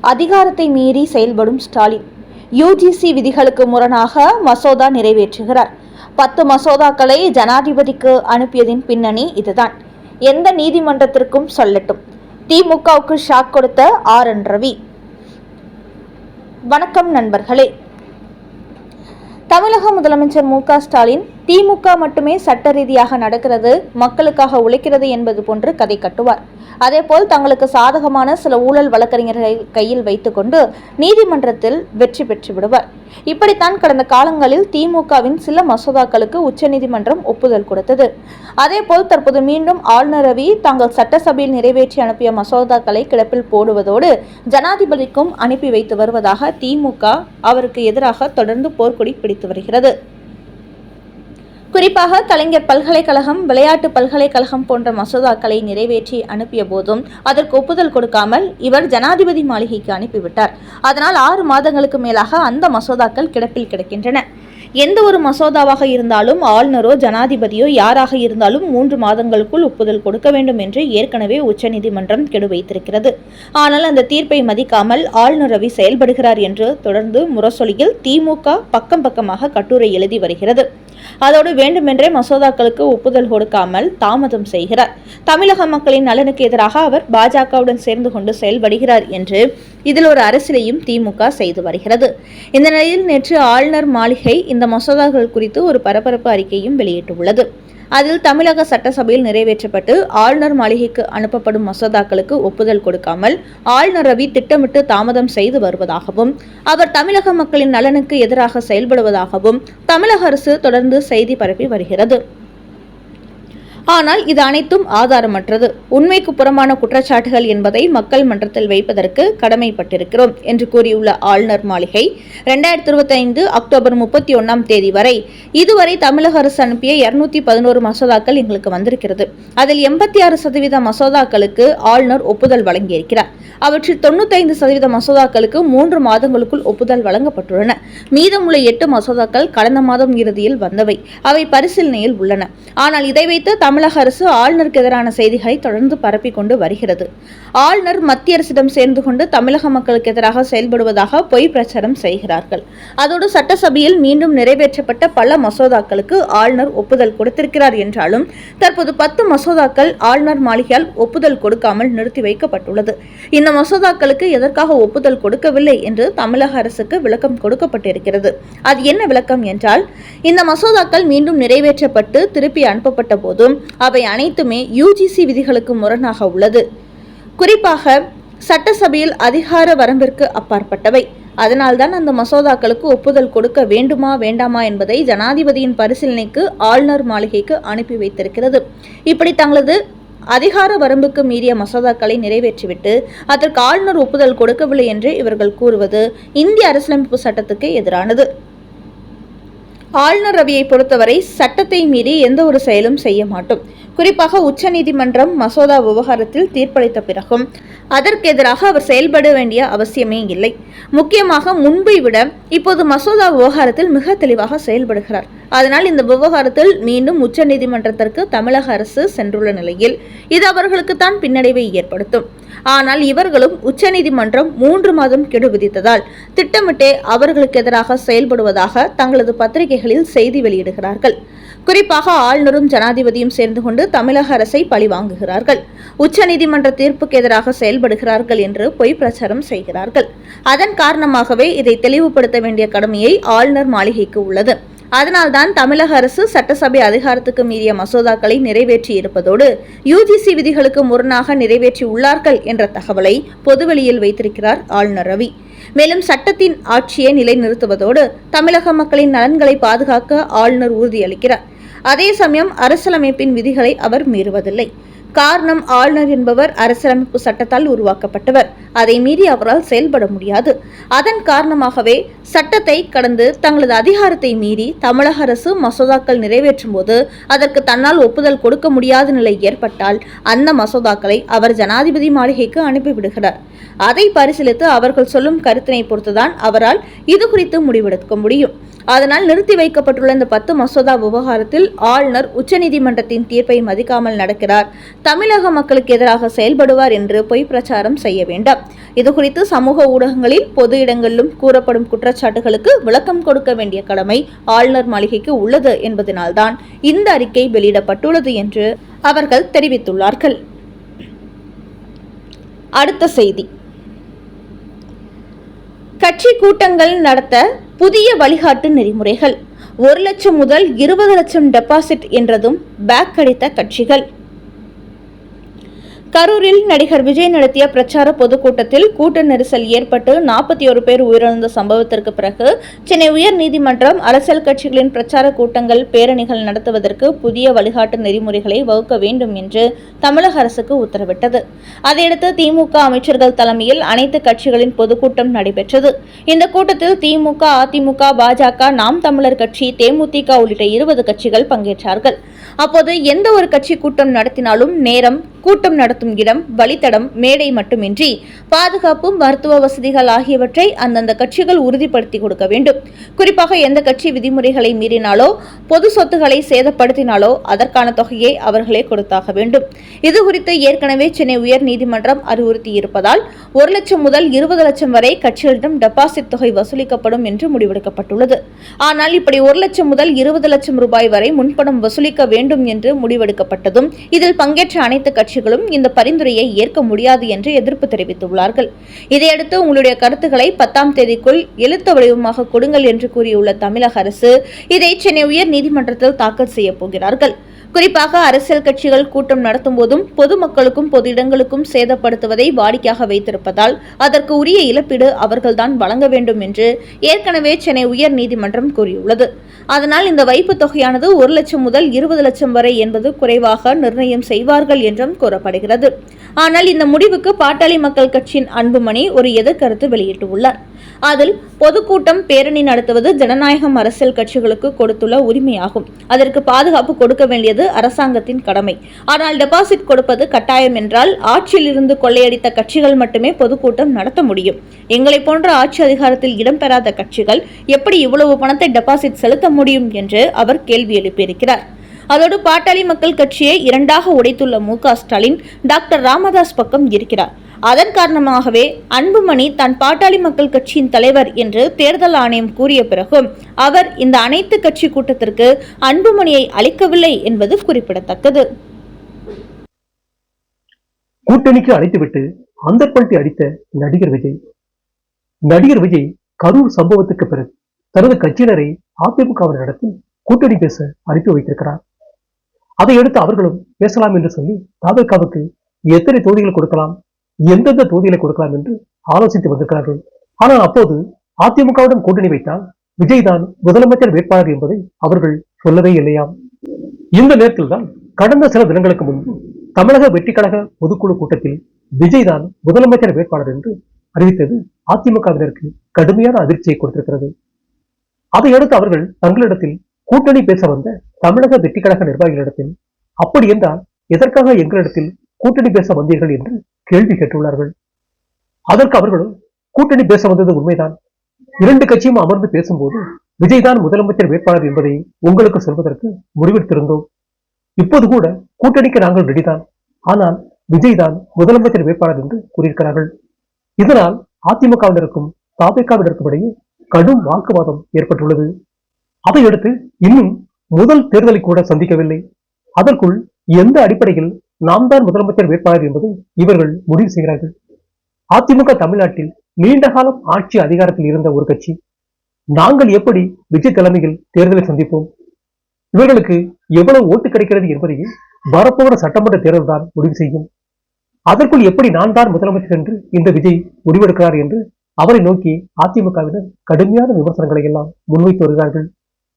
அதிகாரத்தை மீறி செயல்படும் ஸ்டாலின். யுஜிசி விதிகளுக்கு முரணாக மசோதா நிறைவேற்றுகிறார். பத்து மசோதாக்களை ஜனாதிபதிக்கு அனுப்பியதின் பின்னணி இதுதான். எந்த நீதிமன்றத்திற்கும் சொல்லட்டும். திமுகவுக்கு ஷாக் கொடுத்த ஆர். என். ரவி. வணக்கம் நண்பர்களே. தமிழக முதலமைச்சர் மு க ஸ்டாலின் திமுக மட்டுமே சட்ட ரீதியாக நடக்கிறது மக்களுக்காக உழைக்கிறது என்பது போன்று கதை கட்டுவார். அதேபோல் தங்களுக்கு சாதகமான சில ஊழல் வழக்கறிஞர்களை கையில் வைத்துக்கொண்டு நீதிமன்றத்தில் வெற்றி பெற்று விடுவார். இப்படித்தான் கடந்த காலங்களில் திமுகவின் சில மசோதாக்களுக்கு உச்சநீதிமன்றம் ஒப்புதல் கொடுத்தது. அதேபோல் தற்போது மீண்டும் ஆளுநர் ரவி தாங்கள் சட்டசபையில் நிறைவேற்றி அனுப்பிய மசோதாக்களை கிடப்பில் போடுவதோடு ஜனாதிபதிக்கும் அனுப்பி வைத்து வருவதாக திமுக அவருக்கு எதிராக தொடர்ந்து போர்க்கொடி பிடித்து வருகிறது. குறிப்பாக கலைஞர் பல்கலைக்கழகம் விளையாட்டு பல்கலைக்கழகம் போன்ற மசோதாக்களை நிறைவேற்றி அனுப்பிய போதும் அதற்கு ஒப்புதல் கொடுக்காமல் இவர் ஜனாதிபதி மாளிகைக்கு அனுப்பிவிட்டார். அதனால் ஆறு மாதங்களுக்கு மேலாக அந்த மசோதாக்கள் கிடப்பில் கிடக்கின்றன. எந்த ஒரு மசோதாவாக இருந்தாலும் ஆளுநரோ ஜனாதிபதியோ யாராக இருந்தாலும் மூன்று மாதங்களுக்குள் ஒப்புதல் கொடுக்க வேண்டும் என்று ஏற்கனவே உச்சநீதிமன்றம் கெடு வைத்திருக்கிறது. ஆனால் அந்த தீர்ப்பை மதிக்காமல் ஆளுநர் ரவி செயல்படுகிறார் என்று தொடர்ந்து முரசொலியில் திமுக பக்கம் பக்கமாக கட்டுரை எழுதி வருகிறது. அதோடு வேண்டுமென்றே மசோதாக்களுக்கு ஒப்புதல் கொடுக்காமல் தாமதம் செய்கிறார். தமிழக மக்களின் நலனுக்கு எதிராக அவர் பாஜகவுடன் சேர்ந்து கொண்டு செயல்படுகிறார் என்று இதில் ஒரு அரசியலையும் திமுக செய்து வருகிறது. இந்த நிலையில் நேற்று ஆளுநர் மாளிகை இந்த மசோதாக்கள் குறித்து ஒரு பரபரப்பு அறிக்கையும் வெளியிட்டுள்ளது. அதில் தமிழக சட்டசபையில் நிறைவேற்றப்பட்டு ஆளுநர் மாளிகைக்கு அனுப்பப்படும் மசோதாக்களுக்கு ஒப்புதல் கொடுக்காமல் ஆளுநர் ரவி திட்டமிட்டு தாமதம் செய்து வருவதாகவும் அவர் தமிழக மக்களின் நலனுக்கு எதிராக செயல்படுவதாகவும் தமிழக அரசு தொடர்ந்து செய்தி பரப்பி வருகிறது. ஆனால் இது அனைத்தும் ஆதாரமற்றது. உண்மைக்கு புறமான குற்றச்சாட்டுகள் என்பதை மக்கள் மன்றத்தில் வைப்பதற்கு கடமைப்பட்டிருக்கிறோம் என்று கூறியுள்ள ஆளுநர் மாளிகை இரண்டாயிரத்தி இருபத்தி ஐந்து அக்டோபர் முப்பத்தி ஒன்றாம் தேதி வரை இதுவரை தமிழக அரசு அனுப்பிய இருநூத்தி பதினோரு மசோதாக்கள் எங்களுக்கு வந்திருக்கிறது. அதில் எண்பத்தி ஆறு சதவீத மசோதாக்களுக்கு ஆளுநர் ஒப்புதல் வழங்கியிருக்கிறார். அவற்றில் தொண்ணூத்தைந்து சதவீத மசோதாக்களுக்கு மூன்று மாதங்களுக்குள் ஒப்புதல் வழங்கப்பட்டுள்ளன. மீதமுள்ள எட்டு மசோதாக்கள் கடந்த மாதம் இறுதியில் வந்தவை. அவை பரிசீலனையில் உள்ளன. ஆனால் இதை வைத்து தமிழக அரசு ஆளுநருக்கு எதிரான செய்திகளை தொடர்ந்து பரப்பிக் கொண்டு வருகிறது. ஆளுநர் மத்திய அரசிடம் சேர்ந்து கொண்டு தமிழக மக்களுக்கு எதிராக செயல்படுவதாக பொய் பிரச்சாரம் செய்கிறார்கள். அதோடு சட்டசபையில் மீண்டும் நிறைவேற்றப்பட்ட பல மசோதாக்களுக்கு ஆளுநர் ஒப்புதல் கொடுத்திருக்கிறார் என்றாலும் தற்போது பத்து மசோதாக்கள் ஆளுநர் மாளிகையால் ஒப்புதல் கொடுக்காமல் நிறுத்தி வைக்கப்பட்டுள்ளது. இந்த மசோதாக்களுக்கு எதற்காக ஒப்புதல் கொடுக்கவில்லை என்று தமிழக அரசுக்கு விளக்கம் கொடுக்கப்பட்டிருக்கிறது. அது என்ன விளக்கம் என்றால் இந்த மசோதாக்கள் மீண்டும் நிறைவேற்றப்பட்டு திருப்பி அனுப்பப்பட்ட போதும் அவை அனைத்துமே யூஜிசி விதிகளுக்கு முரணாக உள்ளது. குறிப்பாக சட்டசபையில் அதிகார வரம்பிற்கு அப்பாற்பட்டவை. அதனால்தான் அந்த மசோதாக்களுக்கு ஒப்புதல் கொடுக்க வேண்டுமா வேண்டாமா என்பதை ஜனாதிபதியின் பரிசீலனைக்கு ஆளுநர் மாளிகைக்கு அனுப்பி வைத்திருக்கிறது. இப்படி தங்களது அதிகார வரம்புக்கு மீறிய மசோதாக்களை நிறைவேற்றிவிட்டு அதற்கு ஆளுநர் ஒப்புதல் கொடுக்கவில்லை என்று இவர்கள் கூறுவது இந்திய அரசியலமைப்பு சட்டத்துக்கு எதிரானது. ஆளுநர் ரவியை பொறுத்தவரை சட்டத்தை மீறி எந்த ஒரு செயலும் செய்ய மாட்டோம். குறிப்பாக உச்சநீதிமன்றம் மசோதா விவகாரத்தில் தீர்ப்பளித்த பிறகும் அதற்கு எதிராக அவர் செயல்பட வேண்டிய அவசியமே இல்லை. முக்கியமாக முன்பை விட இப்போது மசோதா விவகாரத்தில் மிக தெளிவாக செயல்படுகிறார். அதனால் இந்த விவகாரத்தில் மீண்டும் உச்சநீதிமன்றத்திற்கு தமிழக அரசு சென்றுள்ள நிலையில் இது அவர்களுக்கு தான் பின்னடைவை ஏற்படுத்தும். ஆனால் இவர்களும் உச்சநீதிமன்றம் மூன்று மாதம் கெடு விதித்ததால் திட்டமிட்டே அவர்களுக்கு எதிராக செயல்படுவதாக தங்களது பத்திரிகைகளில் செய்தி வெளியிடுகிறார்கள். குறிப்பாக ஆளுநரும் ஜனாதிபதியும் சேர்ந்து கொண்டு தமிழக அரசை பழிவாங்குகிறார்கள் உச்சநீதிமன்ற தீர்ப்புக்கு எதிராக செயல்படுகிறார்கள் என்று பொய் பிரச்சாரம் செய்கிறார்கள். அதன் காரணமாகவே இதை தெளிவுபடுத்த வேண்டிய கடமையை ஆளுநர் மாளிகைக்கு உள்ளது. அதனால்தான் தமிழக அரசு சட்டசபை அதிகாரத்துக்கு மீறிய மசோதாக்களை நிறைவேற்றி இருப்பதோடு யுஜிசி விதிகளுக்கு முரணாக நிறைவேற்றி உள்ளார்கள் என்ற தகவலை பொதுவெளியில் வைத்திருக்கிறார் ஆளுநர் ரவி. மேலும் சட்டத்தின் ஆட்சியை நிலைநிறுத்துவதோடு தமிழக மக்களின் நலன்களை பாதுகாக்க ஆளுநர் உறுதியளிக்கிறார். அதே சமயம் அரசியலமைப்பின் விதிகளை அவர் மீறுவதில்லை. காரணம் ஆளுநர் என்பவர் அரசியலமைப்பு சட்டத்தால் உருவாக்கப்பட்டவர். அதை மீறி அவரால் செயல்பட முடியாது. அதன் காரணமாகவே சட்டத்தை கடந்து தங்களது அதிகாரத்தை மீறி தமிழக அரசு மசோதாக்கள் நிறைவேற்றும் போது அதற்கு தன்னால் ஒப்புதல் கொடுக்க முடியாத நிலை ஏற்பட்டால் அந்த மசோதாக்களை அவர் ஜனாதிபதி மாளிகைக்கு அனுப்பிவிடுகிறார் அதை பரிசீலித்து அவர்கள் சொல்லும் கருத்தினை பொறுத்துதான் அவரால் இது குறித்து முடிவெடுக்க முடியும். அதனால் நிறுத்தி வைக்கப்பட்டுள்ள இந்த பத்து மசோதா விவகாரத்தில் ஆளுநர் உச்சநீதிமன்றத்தின் தீர்ப்பை மதிக்காமல் நடக்கிறார். தமிழக மக்களுக்கு எதிராக செயல்படுவார் என்று பொய் பிரச்சாரம் செய்ய வேண்டாம். இதுகுறித்து சமூக ஊடகங்களில் பொது இடங்களிலும் கூறப்படும் குற்றச்சாட்டுகளுக்கு விளக்கம் கொடுக்க வேண்டிய கடமை ஆளுநர் மாளிகைக்கு உள்ளது என்பதனால்தான் இந்த அறிக்கை வெளியிடப்பட்டுள்ளது என்று அவர்கள் தெரிவித்துள்ளார்கள். அடுத்த செய்தி. கட்சி கூட்டங்கள் நடத்த புதிய வழிகாட்டு நெறிமுறைகள். ஒரு லட்சம் முதல் இருபது லட்சம் டெபாசிட் என்றதும் பேக் அடித்த கட்சிகள். கரூரில் நடிகர் விஜய் நடத்திய பிரச்சார பொதுக்கூட்டத்தில் கூட்ட நெரிசல் ஏற்பட்டு நாற்பத்தி ஒரு பேர் உயிரிழந்த சம்பவத்திற்கு பிறகு சென்னை உயர்நீதிமன்றம் அரசியல் கட்சிகளின் பிரச்சார கூட்டங்கள் பேரணிகள் நடத்துவதற்கு புதிய வழிகாட்டு நெறிமுறைகளை வகுக்க வேண்டும் என்று தமிழக அரசுக்கு உத்தரவிட்டது. அதையடுத்து திமுக அமைச்சர்கள் தலைமையில் அனைத்து கட்சிகளின் பொதுக்கூட்டம் நடைபெற்றது. இந்த கூட்டத்தில் திமுக அதிமுக பாஜக நாம் தமிழர் கட்சி தேமுதிக உள்ளிட்ட இருபது கட்சிகள் பங்கேற்றார்கள். அப்போது எந்த ஒரு கட்சி கூட்டம் நடத்தினாலும் நேரம் கூட்டம் நடத்த நடத்தும் இடம் வழித்தடம் மேடை மட்டுமின்றி பாதுகாப்பு மருத்துவ வசதிகள் ஆகியவற்றை அந்தந்த கட்சிகள் உறுதிப்படுத்தி கொடுக்க வேண்டும். குறிப்பாக எந்த கட்சி விதிமுறைகளை மீறினாலோ பொது சொத்துக்களை சேதப்படுத்தினாலோ அதற்கான தொகையை அவர்களே கொடுத்தாக வேண்டும். இது குறித்து ஏற்கனவே சென்னை உயர்நீதிமன்றம் அறிவுறுத்தியிருப்பதால் ஒரு லட்சம் முதல் இருபது லட்சம் வரை கட்சிகளிடம் டெபாசிட் தொகை வசூலிக்கப்படும் என்று முடிவெடுக்கப்பட்டுள்ளது. ஆனால் இப்படி ஒரு லட்சம் முதல் இருபது லட்சம் ரூபாய் வரை முன்பணம் வசூலிக்க வேண்டும் என்று முடிவெடுக்கப்பட்டதும் இதில் பங்கேற்ற அனைத்து கட்சிகளும் இந்த பரிந்துரையை ஏற்க முடியாது என்று எதிர்ப்பு தெரிவித்துள்ளார்கள். இதையடுத்து உங்களுடைய கருத்துக்களை பத்தாம் தேதிக்குள் எழுத்த வடிவமாக கொடுங்கள் என்று கூறியுள்ள தமிழக அரசு இதை சென்னை உயர் நீதிமன்றத்தில் தாக்கல் செய்யப் போகிறார்கள். குறிப்பாக அரசியல் கட்சிகள் கூட்டம் நடத்தும் போதும் பொதுமக்களுக்கும் பொது இடங்களுக்கும் சேதப்படுத்துவதை வாடிக்கையாக வைத்திருப்பதால் அதற்கு உரிய இழப்பீடு அவர்கள்தான் வழங்க வேண்டும் என்று ஏற்கனவே சென்னை உயர் நீதிமன்றம் கூறியுள்ளது. அதனால் இந்த வைப்பு தொகையானது ஒரு லட்சம் முதல் இருபது லட்சம் வரை என்பது குறைவாக நிர்ணயம் செய்வார்கள் என்றும் கூறப்படுகிறது. ஆனால் இந்த முடிவுக்கு பாட்டாளி மக்கள் கட்சியின் அன்புமணி ஒரு எதிர்கருத்து வெளியிட்டுள்ளார். அதில் பொதுக்கூட்டம் பேரணி நடத்துவது ஜனநாயகம் அரசியல் கட்சிகளுக்கு கொடுத்துள்ள உரிமையாகும். அதற்கு பாதுகாப்பு கொடுக்க வேண்டியது அரசாங்கத்தின் கடமை. ஆனால் டெபாசிட் கொடுப்பது கட்டாயம் என்றால் ஆட்சியில் இருந்து கொள்ளையடித்த கட்சிகள் மட்டுமே பொதுக்கூட்டம் நடத்த முடியும். எங்களை போன்ற ஆட்சி அதிகாரத்தில் இடம்பெறாத கட்சிகள் எப்படி இவ்வளவு பணத்தை டெபாசிட் செலுத்த முடியும் என்று அவர் கேள்வி எழுப்பியிருக்கிறார். அதோடு பாட்டாளி மக்கள் கட்சியை இரண்டாக உடைத்துள்ள மு க ஸ்டாலின் டாக்டர் ராமதாஸ் பக்கம் இருக்கிறார். அதன் காரணமாகவே அன்புமணி தான் பாட்டாளி மக்கள் கட்சியின் தலைவர் என்று தேர்தல் ஆணையம் கூறிய பிறகும் அவர் இந்த அனைத்து கட்சி கூட்டத்திற்கு அன்புமணியை அளிக்கவில்லை என்பது குறிப்பிடத்தக்கது. கூட்டணிக்கு அழைத்துவிட்டு அந்த பல்ட்டி அடித்த நடிகர் விஜய். நடிகர் விஜய் கரூர் சம்பவத்துக்கு பிறகு தனது கட்சியினரை அதிமுகவினரிடத்தில் கூட்டணி பேச அனுப்பி வைத்திருக்கிறார். அதையடுத்து அவர்களும் பேசலாம் என்று சொல்லி தாவேக்காவுக்கு எத்தனை தொகுதிகள் கொடுக்கலாம் எந்தெந்த தொகுதிகளை கொடுக்கலாம் என்று ஆலோசித்து வந்திருக்கிறார்கள். ஆனால் அப்போது அதிமுகவுடன் கூட்டணி வைத்தால் விஜய் தான் முதலமைச்சர் வேட்பாளர் என்பதை அவர்கள் சொல்லவே இல்லையாம் இந்த நேரத்தில் தான் கடந்த சில தினங்களுக்கு முன்பு தமிழக வெற்றி கழக பொதுக்குழு கூட்டத்தில் விஜய் தான் முதலமைச்சர் வேட்பாளர் என்று அறிவித்தது அதிமுகவினருக்கு கடுமையான அதிர்ச்சியை கொடுத்திருக்கிறது. அதையடுத்து அவர்கள் தங்களிடத்தில் கூட்டணி பேச வந்த தமிழக வெற்றி கழக நிர்வாகிகளிடத்தில் அப்படி என்றால் எதற்காக எங்களிடத்தில் கூட்டணி பேச வந்தீர்கள்? என்று கேள்வி கேட்டுள்ளார்கள். அதற்கு அவர்களும் கூட்டணி பேச வந்தது உண்மைதான். இரண்டு கட்சியும் அமர்ந்து பேசும்போது விஜய் தான் முதலமைச்சர் வேட்பாளர் என்பதை உங்களுக்கு சொல்வதற்கு முடிவெடுத்திருந்தோம். இப்போது கூட கூட்டணிக்கு நாங்கள் ரெடிதான் ஆனால் விஜய் தான் முதலமைச்சர் வேட்பாளர் என்று கூறியிருக்கிறார்கள். இதனால் அதிமுகவினருக்கும் தாபிகாவினருக்கும் இடையே கடும் வாக்குவாதம் ஏற்பட்டுள்ளது. அதையடுத்து இன்னும் முதல் தேர்தலை கூட சந்திக்கவில்லை. அதற்குள் எந்த அடிப்படையில் நாம் தான் முதலமைச்சர் வேட்பாளர் என்பதை இவர்கள் முடிவு செய்கிறார்கள். அதிமுக தமிழ்நாட்டில் நீண்ட காலம் ஆட்சி அதிகாரத்தில் இருந்த ஒரு கட்சி. நாங்கள் எப்படி விஜய் தலைமையில் தேர்தலை சந்திப்போம்? இவர்களுக்கு எவ்வளவு ஓட்டு கிடைக்கிறது என்பதையும் வரப்போகிற சட்டமன்ற தேர்தல் தான் முடிவு செய்யும். அதற்குள் எப்படி நான் தான் முதலமைச்சர் என்று இந்த விஜய் முடிவெடுக்கிறார் என்று அவரை நோக்கி அதிமுகவினர் கடுமையான விமர்சனங்களை எல்லாம் முன்வைத்து வருகிறார்கள்.